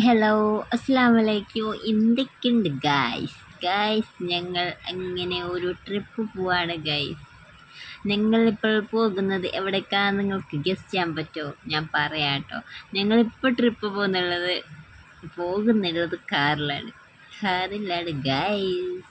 Hello അസ്സാം വലൈക്കും എന്തൊക്കെയുണ്ട് ഗായ്സ് ഗായ്സ് ഞങ്ങൾ അങ്ങനെ ഒരു ട്രിപ്പ് പോവാണ് ഗായ്സ് ഞങ്ങളിപ്പോൾ പോകുന്നത് എവിടേക്കാണ് നിങ്ങൾക്ക് ഗസ് ചെയ്യാൻ പറ്റുമോ? ഞാൻ പറയാം കേട്ടോ. ഞങ്ങളിപ്പോൾ ട്രിപ്പ് പോകുന്നുള്ളത് പോകുന്നുള്ളത് കാറിലാണ്. കാറിലാണ് ഗായ്സ്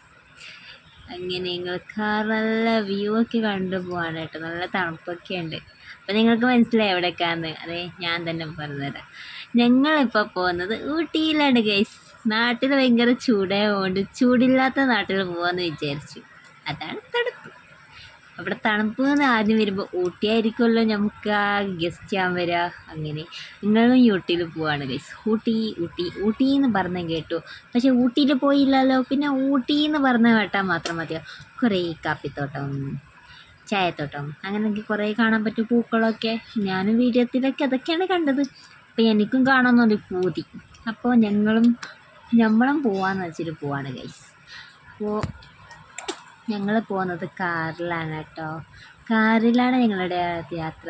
അങ്ങനെ ഞങ്ങൾ കാർ നല്ല വ്യൂ ഒക്കെ കണ്ടു പോവാണ് കേട്ടോ. നല്ല തണുപ്പൊക്കെ ഉണ്ട്. അപ്പം നിങ്ങൾക്ക് മനസ്സിലായി എവിടേക്കാന്ന്? അതെ ഞാൻ തന്നെ പറഞ്ഞുതരാം. ഞങ്ങളിപ്പോൾ പോകുന്നത് ഊട്ടിയിലാണ് ഗൈസ് നാട്ടിൽ ഭയങ്കര ചൂടായതുകൊണ്ട് ചൂടില്ലാത്ത നാട്ടിൽ പോകാമെന്ന് വിചാരിച്ചു. അതാണ് തണുപ്പ്. അവിടെ തണുപ്പ് എന്ന് ആദ്യം വരുമ്പോൾ ഊട്ടിയായിരിക്കുമല്ലോ നമുക്ക് ആ ഗസ്റ്റ് ചെയ്യാൻ വരിക അങ്ങനെ നിങ്ങളും ഊട്ടിയിൽ പോവാണ് ഗൈസ് ഊട്ടി ഊട്ടി ഊട്ടി എന്ന് പറഞ്ഞ കേട്ടു. പക്ഷേ ഊട്ടിയിൽ പോയില്ലല്ലോ. പിന്നെ ഊട്ടി എന്ന് പറഞ്ഞ കേട്ടാൽ മാത്രം മതിയോ? കുറേ കാപ്പിത്തോട്ടം ചായത്തോട്ടം അങ്ങനെയൊക്കെ കുറേ കാണാൻ പറ്റും പൂക്കളൊക്കെ. ഞാനും വീഡിയോത്തിലൊക്കെ അതൊക്കെയാണ് കണ്ടത്. അപ്പോൾ എനിക്കും കാണാമെന്നൊരു പൂതി. അപ്പോൾ ഞങ്ങളും ഞമ്മളും പോവാന്ന് വെച്ചിട്ട് പോവാണ് ഗൈസ് അപ്പോൾ ഞങ്ങൾ പോകുന്നത് കാറിലാണ് കേട്ടോ. കാറിലാണ് ഞങ്ങളുടെ യാത്ര.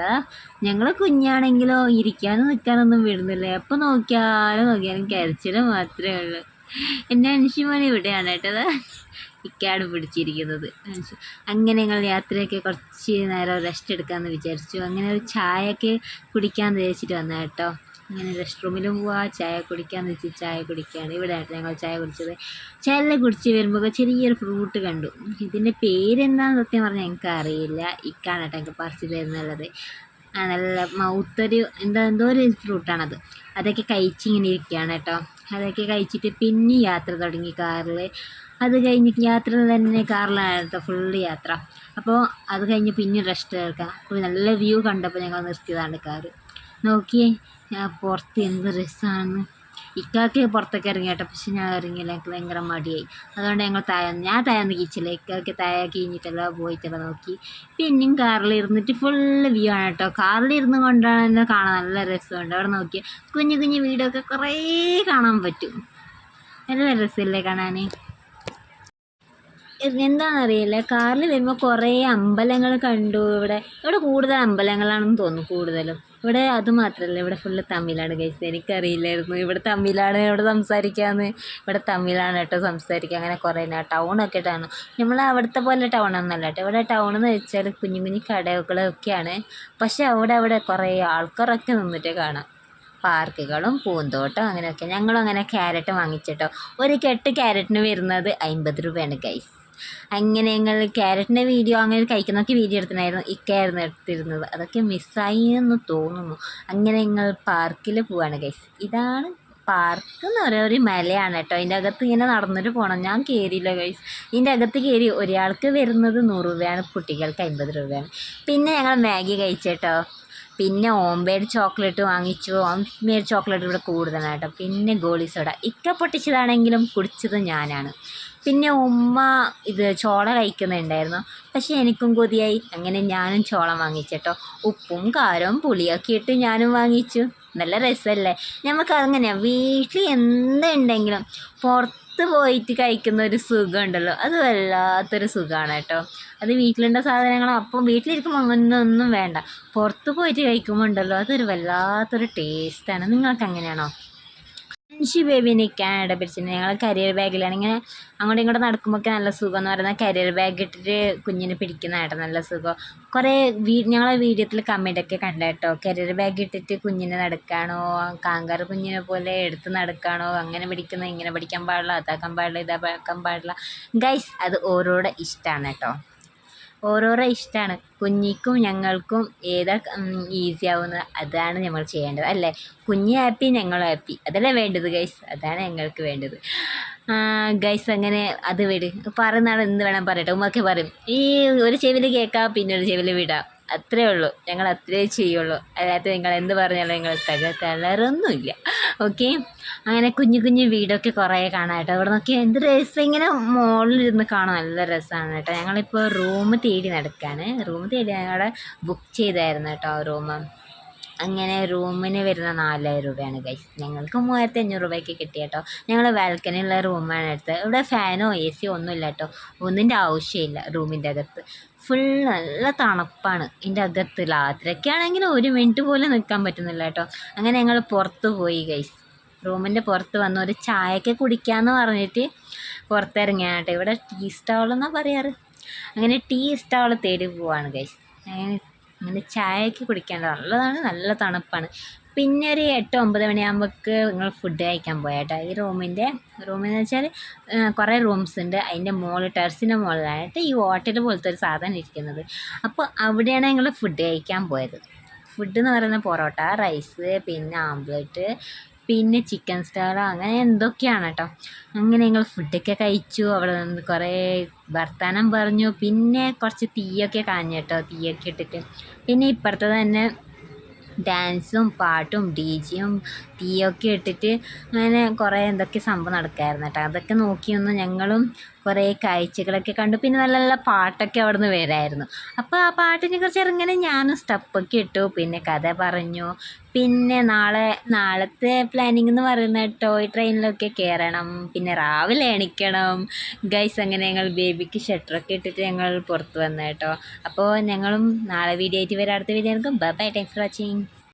ഞങ്ങൾ കുഞ്ഞാണെങ്കിലോ ഇരിക്കാനും നിൽക്കാനൊന്നും വിടുന്നില്ല എപ്പോൾ നോക്കിയാലും നോക്കിയാലും കരച്ചിൽ മാത്രമേ ഉള്ളൂ. എന്റെ അനുഷ്യമാൻ ഇവിടെയാണ് കേട്ടത്. ഇക്കാട് പിടിച്ചിരിക്കുന്നത്. അങ്ങനെ ഞങ്ങൾ യാത്രയൊക്കെ കുറച്ച് നേരം റെസ്റ്റ് എടുക്കാമെന്ന് വിചാരിച്ചു. അങ്ങനെ ഒരു ചായയൊക്കെ കുടിക്കാമെന്ന് വിചാരിച്ചിട്ട് വന്ന കേട്ടോ. അങ്ങനെ റെസ്റ്റ് റൂമിൽ പോവാ ചായ കുടിക്കാന്ന് വെച്ച് ചായ കുടിക്കുകയാണ് ഇവിടെ ഞങ്ങൾ ചായ കുടിച്ചത്. ചായ കുടിച്ച് വരുമ്പോൾ ചെറിയൊരു ഫ്രൂട്ട് കണ്ടു. ഇതിന്റെ പേരെന്താണെന്ന് സത്യം പറഞ്ഞാൽ ഞങ്ങൾക്ക് അറിയില്ല ഇക്കാണ് കേട്ടോ പറിച്ച് തരുന്നുള്ളത്. നല്ല മൗത്തൊരു എന്താ എന്തോ ഒരു ഫ്രൂട്ടാണത് അതൊക്കെ കഴിച്ചിങ്ങനെ ഇരിക്കുകയാണ് കേട്ടോ. അതൊക്കെ കഴിച്ചിട്ട് പിന്നെ യാത്ര തുടങ്ങി കാറിൽ അത് കഴിഞ്ഞ് യാത്ര തന്നെ കേട്ടോ ഫുള്ള് യാത്ര. അപ്പോൾ അത് കഴിഞ്ഞ് പിന്നെ റെസ്റ്റ് എടുക്കാം. അപ്പോൾ നല്ല വ്യൂ കണ്ടപ്പോൾ ഞങ്ങൾ നിർത്തിയതാണ് കാറ്. നോക്കിയേ പുറത്ത് എന്ത് രസമാണ് ഇക്കാക്ക് പുറത്തൊക്കെ ഇറങ്ങി കേട്ടോ പക്ഷെ ഞാൻ ഇറങ്ങിയില്ല. എനിക്ക് ഭയങ്കര മടിയായി. അതുകൊണ്ട് ഞങ്ങൾ താഴെ ഞാൻ താഴെ കിച്ചില്ല. ഇക്കാക്ക് താഴെ കഴിഞ്ഞിട്ടല്ല പോയിട്ടല്ല നോക്കി. പിന്നെയും കാറിൽ ഇരുന്നിട്ട് ഫുള്ള് വ്യൂ ആണ് കേട്ടോ. കാറിൽ ഇരുന്ന് കൊണ്ടാണ് എന്നെ കാണാൻ നല്ല രസമുണ്ട്. അവിടെ നോക്കിയാൽ കുഞ്ഞു കുഞ്ഞു വീടൊക്കെ കുറേ കാണാൻ പറ്റും. നല്ല രസമില്ലേ കാണാൻ എന്താണെന്നറിയില്ല. കാറിൽ വരുമ്പോൾ കുറേ അമ്പലങ്ങൾ കണ്ടു ഇവിടെ. ഇവിടെ കൂടുതൽ അമ്പലങ്ങളാണെന്ന് തോന്നുന്നു കൂടുതലും. ഇവിടെ അത് മാത്രമല്ല ഇവിടെ ഫുള്ള് തമിഴാണ് കഴിച്ചത് എനിക്കറിയില്ലായിരുന്നു. ഇവിടെ തമിഴാണ് ഇവിടെ സംസാരിക്കാമെന്ന് ഇവിടെ തമിഴാണ് കേട്ടോ സംസാരിക്കുക. അങ്ങനെ കുറേ ടൗണൊക്കെ ടൗൺ നമ്മൾ അവിടുത്തെ പോലെ ടൗണൊന്നല്ല കേട്ടോ. ഇവിടെ ടൗൺ എന്ന് വെച്ചാൽ കുഞ്ഞു കുഞ്ഞു കടകളൊക്കെയാണ് പക്ഷേ അവിടെ അവിടെ കുറേ ആൾക്കാരൊക്കെ നിന്നിട്ട് കാണാം. പാർക്കുകളും പൂന്തോട്ടം അങ്ങനെയൊക്കെ. ഞങ്ങളും അങ്ങനെ ക്യാരറ്റ് വാങ്ങിച്ചിട്ടോ ഒരു കെട്ട് ക്യാരറ്റിന് വരുന്നത് അമ്പത് രൂപയാണ് ഗൈസ് അങ്ങനെ ഞങ്ങൾ ക്യാരറ്റിന്റെ വീഡിയോ അങ്ങനെ കഴിക്കുന്നൊക്കെ വീഡിയോ എടുത്തിട്ടുണ്ടായിരുന്നു. ഇക്കായിരുന്നു എടുത്തിരുന്നത്. അതൊക്കെ മിസ്സായി എന്ന് തോന്നുന്നു. അങ്ങനെ ഞങ്ങൾ പാർക്കിൽ പോവാണ് ഗൈസ് ഇതാണ് പാർക്ക് എന്ന് പറയുന്ന ഒരു മലയാണ് കേട്ടോ. അതിന്റെ അകത്ത് ഇങ്ങനെ നടന്നിട്ട് പോകണം ഞാൻ കയറിയില്ല ഗൈസ് ഇതിന്റെ അകത്ത് കയറി ഒരാൾക്ക് വരുന്നത് നൂറ് രൂപയാണ് കുട്ടികൾക്ക് അൻപത് രൂപയാണ്. പിന്നെ ഞങ്ങൾ മാഗി കഴിച്ചേട്ടോ പിന്നെ ഓംബേഡ് ചോക്ലേറ്റ് വാങ്ങിച്ചു. ഓംബേഡ് ചോക്ലേറ്റ് ഇവിടെ കൂടുതലാട്ടോ. പിന്നെ ഗോളി സോഡ. ഇക്ക പൊട്ടിച്ചതാണെങ്കിലും കുടിച്ചത് ഞാനാണ്. പിന്നെ ഉമ്മ ഇത് ചോള കഴിക്കുന്നുണ്ടായിരുന്നു. പക്ഷേ എനിക്കും കൊതിയായി. അങ്ങനെ ഞാനും ചോളം വാങ്ങിച്ചിട്ടോ. ഉപ്പും കാരവും പുളിയൊക്കെ ഇട്ട് ഞാനും വാങ്ങിച്ചു. നല്ല രസമല്ലേ നമുക്ക് അങ്ങനെയാ. വീട്ടിൽ എന്തുണ്ടെങ്കിലും പുറത്ത് പോയിട്ട് കഴിക്കുന്ന ഒരു സുഖമുണ്ടല്ലോ. അത് വല്ലാത്തൊരു സുഖമാണ് കേട്ടോ. അത് വീട്ടിലുണ്ട സാധനങ്ങൾ അപ്പം വീട്ടിലിരിക്കുമ്പോൾ അങ്ങനെ ഒന്നും വേണ്ട. പുറത്ത് പോയിട്ട് കഴിക്കുമ്പോൾ ഉണ്ടല്ലോ അതൊരു വല്ലാത്തൊരു ടേസ്റ്റാണ് നിങ്ങൾക്ക് അങ്ങനെയാണോ അൻഷി ബേബിനെ കാനഡ പിടിച്ചിട്ട് ഞങ്ങൾ കരിയർ ബാഗിലാണ് ഇങ്ങനെ അങ്ങോട്ടും ഇങ്ങോട്ടും നടക്കുമ്പോൾ നല്ല സുഖം എന്ന് പറയുന്നത് കരിയർ ബാഗ് ഇട്ടിട്ട് കുഞ്ഞിനെ പിടിക്കുന്നതായിട്ട് നല്ല സുഖം. കുറേ വീ ഞങ്ങളെ വീഡിയോത്തിൽ കമന്റൊക്കെ കണ്ട കേട്ടോ. കരിയർ ബാഗ് ഇട്ടിട്ട് കുഞ്ഞിനെ നടക്കാണോ? കാങ്കാർ കുഞ്ഞിനെ പോലെ എടുത്ത് നടക്കാണോ? അങ്ങനെ പിടിക്കുന്നത് ഇങ്ങനെ പിടിക്കാൻ പാടില്ല അതാക്കാൻ പാടില്ല ഇതാക്കാൻ പാടില്ല. ഗൈസ് അത് ഓരോടെ ഇഷ്ടമാണ് കേട്ടോ. ഓരോരോ ഇഷ്ടമാണ് കുഞ്ഞിക്കും ഞങ്ങൾക്കും ഏതാ ഈസി ആവുന്നത് അതാണ് നമ്മൾ ചെയ്യേണ്ടത് അല്ലേ? കുഞ്ഞ് ഹാപ്പി ഞങ്ങൾ ഹാപ്പി അതല്ലേ വേണ്ടത് ഗൈസ് അതാണ് ഞങ്ങൾക്ക് വേണ്ടത്. ഗൈസ് അങ്ങനെ അത് വിട്. പറയുന്നാൾ എന്ത് വേണം പറയട്ടെ? ഉമ്മക്ക് പറയും. ഈ ഒരു ചെവിയിൽ കേൾക്കാം പിന്നെ ഒരു ചെവിയിൽ വിടാം. അത്രേ ഉള്ളൂ. ഞങ്ങൾ അത്രേ ചെയ്യുള്ളൂ. അല്ലാത്ത നിങ്ങൾ എന്ത് പറഞ്ഞാലും നിങ്ങൾ തക ഓക്കെ. അങ്ങനെ കുഞ്ഞു കുഞ്ഞു വീടൊക്കെ കുറേ കാണാം കേട്ടോ. അവിടെ നോക്കി എന്ത് രസം. ഇങ്ങനെ മുകളിലിരുന്ന് കാണാൻ നല്ല രസമാണ് കേട്ടോ. ഞങ്ങളിപ്പോൾ റൂം തേടി നടക്കുകയാണ് റൂം തേടി ഞങ്ങളുടെ ബുക്ക് ചെയ്തായിരുന്നു കേട്ടോ റൂം അങ്ങനെ റൂമിന് വരുന്ന നാലായിരം രൂപയാണ് ഗൈസ് ഞങ്ങൾക്ക് മൂവായിരത്തി അഞ്ഞൂറ് രൂപയ്ക്ക് കിട്ടി കേട്ടോ ഞങ്ങൾ ബാൽക്കണിയുള്ള റൂമാണ് എടുത്തത്. ഇവിടെ ഫാനോ എ സിയോ ഒന്നുമില്ല കേട്ടോ. ഒന്നിന്റെ ആവശ്യമില്ല റൂമിന്റെ അകത്ത്. ഫുൾ നല്ല തണുപ്പാണ്. ഇതിന്റെ അകത്ത് രാത്രിയൊക്കെ ആണെങ്കിൽ ഒരു മിനിറ്റ് പോലും നിൽക്കാൻ പറ്റുന്നില്ല കേട്ടോ. അങ്ങനെ ഞങ്ങൾ പുറത്ത് പോയി ഗൈസ് റൂമിന്റെ പുറത്ത് വന്ന് ഒരു ചായയൊക്കെ കുടിക്കാമെന്ന് പറഞ്ഞിട്ട് പുറത്തിറങ്ങിയാണ് കേട്ടോ. ഇവിടെ ടീ സ്റ്റാളെന്നാണ് പറയാറ്. അങ്ങനെ ടീ സ്റ്റാൾ തേടി പോവാണ് ഗൈസ് അങ്ങനെ അങ്ങനെ ചായക്ക് കുടിക്കാൻ നല്ലതാണ് നല്ല തണുപ്പാണ്. പിന്നെ ഒരു എട്ട് ഒമ്പത് മണിയാകുമ്പോൾക്ക് നിങ്ങൾ ഫുഡ് കഴിക്കാൻ പോയാട്ടോ ഈ റൂമിന്റെ റൂമെന്ന് വെച്ചാൽ കുറേ റൂംസ് ഉണ്ട്. അതിന്റെ മുകളിൽ ടെറസിന്റെ മുകളിലായിട്ട് ഈ ഹോട്ടൽ പോലത്തെ ഒരു സാധനം ഇരിക്കുന്നത്. അപ്പോൾ അവിടെയാണ് ഞങ്ങൾ ഫുഡ് കഴിക്കാൻ പോയത്. ഫുഡ് എന്ന് പറയുന്നത് പൊറോട്ട റൈസ് പിന്നെ ആംപ്ലേറ്റ് പിന്നെ ചിക്കൻ സ്റ്റാർ അങ്ങനെ എന്തൊക്കെയാണ് കേട്ടോ അങ്ങനെ ഞങ്ങൾ ഫുഡൊക്കെ കഴിച്ചു അവിടെ നിന്ന് കുറേ വർത്തമാനം പറഞ്ഞു. പിന്നെ കുറച്ച് തീയൊക്കെ കാഞ്ഞു കേട്ടോ തീയൊക്കെ ഇട്ടിട്ട്. പിന്നെ ഇപ്പുറത്ത് തന്നെ ഡാൻസും പാട്ടും ഡി ജിയും തീയൊക്കെ ഇട്ടിട്ട് അങ്ങനെ കുറേ എന്തൊക്കെ സംഭവം നടക്കായിരുന്നു കേട്ടോ അതൊക്കെ നോക്കിയൊന്ന് ഞങ്ങളും കുറേ കാഴ്ചകളൊക്കെ കണ്ടു. പിന്നെ നല്ല നല്ല പാട്ടൊക്കെ അവിടെ നിന്ന് വരായിരുന്നു. അപ്പോൾ ആ പാട്ടിനെ കുറിച്ച് ഇറങ്ങനെ ഞാനും സ്റ്റെപ്പൊക്കെ ഇട്ടു. പിന്നെ കഥ പറഞ്ഞു. പിന്നെ നാളെ നാളത്തെ പ്ലാനിങ് എന്ന് പറയുന്നത് ടോയ് ട്രെയിനിലൊക്കെ കയറണം പിന്നെ രാവിലെ എണിക്കണം. ഗൈസ് അങ്ങനെ ഞങ്ങൾ ബേബിക്ക് ഷട്ടറൊക്കെ ഇട്ടിട്ട് ഞങ്ങൾ പുറത്ത് വന്നു കേട്ടോ. അപ്പോൾ ഞങ്ങളും നാളെ വീഡിയോ ആയിട്ട് വരാം. അടുത്ത video bye bye thanks for watching